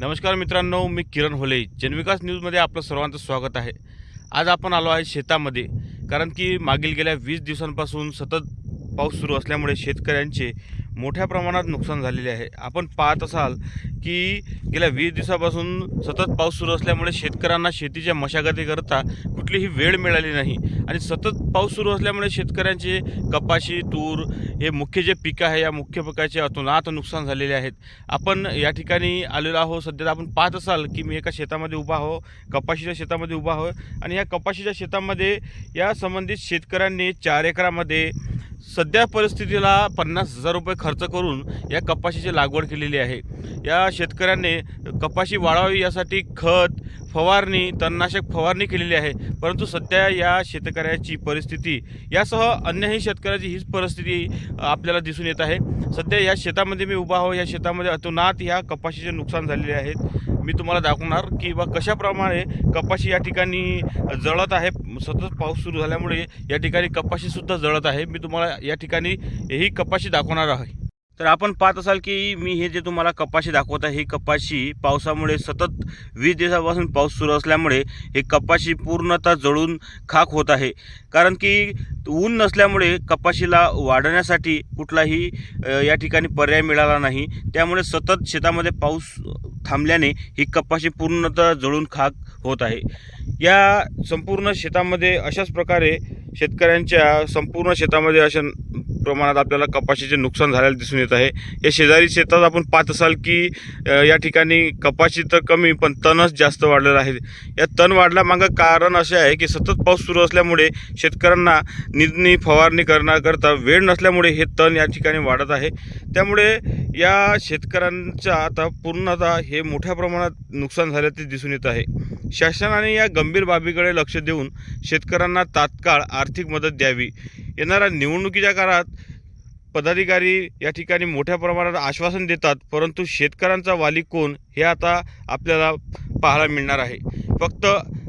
नमस्कार मित्रांनो मी किरण होले. जनविकास न्यूजमध्ये आपलं सर्वांचं स्वागत आहे. आज आपण आलो आहे शेतामध्ये कारण की मागील गेल्या वीस दिवसांपासून सतत पाऊस सुरू असल्यामुळे शेतकऱ्यांचे मोठ्या प्रमाणात नुकसान झालेले आहे. आपण पाहत असाल की गेल्या वीस दिवसापासून सतत पाऊस सुरू असल्यामुळे शेतकऱ्यांना शेतीच्या मशागतीकरता कुठलीही वेळ मिळाली नाही. आणि सतत पाऊस सुरू असल्यामुळे शेतकऱ्यांचे कपाशी तूर हे मुख्य जे पिकं आहे या मुख्य पिकाचे अतोनात नुकसान झालेले आहेत. आपण या ठिकाणी आलेलो आहो सध्या आपण पाहत असाल की मी एका शेतामध्ये उभा आहो कपाशीच्या शेतामध्ये उभा आहो. आणि या कपाशीच्या शेतामध्ये या संबंधित शेतकऱ्यांनी चार एकरामध्ये सध्या परिस्थितीला पन्नास हजार रुपये खर्च करून या कपाशीची लागवड केलेली आहे. या शेतकऱ्याने कपाशी वाढावी यासाठी खत फवारणी तणनाशक फवारणी केलेली आहे. परंतु सध्या या शेतकऱ्याची परिस्थिती यासह अन्यही शेतकऱ्याची हीच परिस्थिती आपल्याला दिसून येत आहे. सध्या या शेतामध्ये मी उभा आहो या शेतामध्ये अतोनात ह्या कपाशीचे नुकसान झालेले आहेत मी तुम्हाला दाखवणार की बा कशाप्रमाणे कपाशी या ठिकाणी जळत आहे. सतत पाऊस सुरू झाल्यामुळे या ठिकाणी कपाशीसुद्धा जळत आहे. मी तुम्हाला या ठिकाणी ही कपाशी दाखवणार आहे. तर आपण पाहत असाल की मी हे जे तुम्हाला कपाशी दाखवत आहे ही कपाशी पावसामुळे सतत वीस दिवसापासून पाऊस सुरू असल्यामुळे हे कपाशी पूर्णतः जळून खाक होत आहे. कारण की ऊन नसल्यामुळे कपाशीला वाढण्यासाठी कुठलाही या ठिकाणी पर्याय मिळाला नाही. त्यामुळे सतत शेतामध्ये पाऊस थांबल्याने ही कपाशी पूर्णतः जळून खाक होत आहे. या संपूर्ण शेतामध्ये अशाच प्रकारे शेतकऱ्यांच्या संपूर्ण शेतामध्ये अशा प्रमाणात आपल्याला कपाशीचे नुकसान झालेलं दिसून येत आहे. या शेजारी शेतात आपण पाहत असाल की या ठिकाणी कपाशी तर कमी पण तणच जास्त वाढलेलं आहे. या तण वाढल्यामागं कारण असे आहे की सतत पाऊस सुरू असल्यामुळे शेतकऱ्यांना निधनी फवारणी करण्याकरता वेळ नसल्यामुळे हे तण या ठिकाणी वाढत आहे. त्यामुळे या शेतकऱ्यांचा आता पूर्णतः हे मोठ्या प्रमाणात नुकसान झाल्याचे दिसून येत आहे. शासनाने या गंभीर बाबीकडे लक्ष देऊन शेतकऱ्यांना तात्काळ आर्थिक मदत द्यावी. येणाऱ्या निवडणुकीच्या काळात पदाधिकारी या ठिकाणी मोठ्या प्रमाणात आश्वासन देतात परंतु शेतकऱ्यांचा वाली कोण हे आता आपल्याला पाहायला मिळणार आहे. फक्त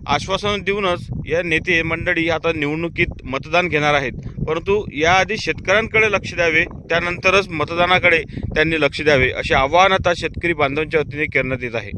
आश्वासन देऊनच या नेते मंडळी आता निवडणुकीत मतदान घेणार आहेत. परंतु याआधी शेतकऱ्यांकडे लक्ष द्यावे त्यानंतरच मतदानाकडे त्यांनी लक्ष द्यावे असे आवाहन आता शेतकरी बांधवांच्या वतीने करण्यात येत आहे.